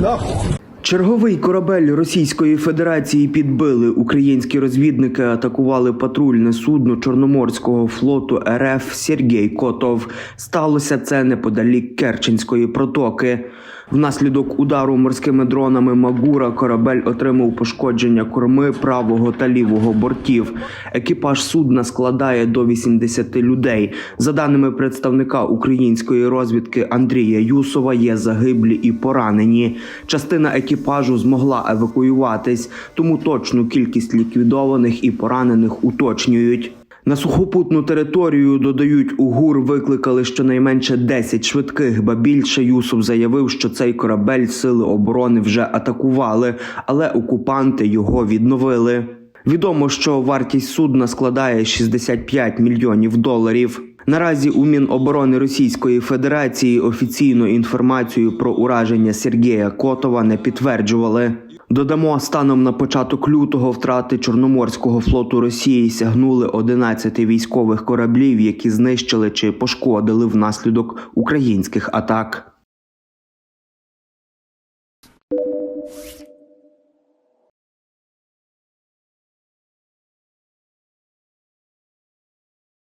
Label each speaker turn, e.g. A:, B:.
A: No.
B: Черговий корабель Російської Федерації підбили. Українські розвідники атакували патрульне судно Чорноморського флоту РФ Сергій Котов. Сталося це неподалік Керченської протоки. Внаслідок удару морськими дронами Магура корабель отримав пошкодження корми правого та лівого бортів. Екіпаж судна складає до 80 людей. За даними представника української розвідки Андрія Юсова, є загиблі і поранені. Частина екіпажу змогла евакуюватись, тому точну кількість ліквідованих і поранених уточнюють. На сухопутну територію додають у ГУР викликали щонайменше 10 швидких, ба більше Юсов заявив, що цей корабель сили оборони вже атакували, але окупанти його відновили. Відомо, що вартість судна складає 65 мільйонів доларів. Наразі у Міноборони Російської Федерації офіційну інформацію про ураження Сергія Котова не підтверджували. Додамо, станом на початок лютого втрати Чорноморського флоту Росії сягнули 11 військових кораблів, які знищили чи пошкодили внаслідок українських атак.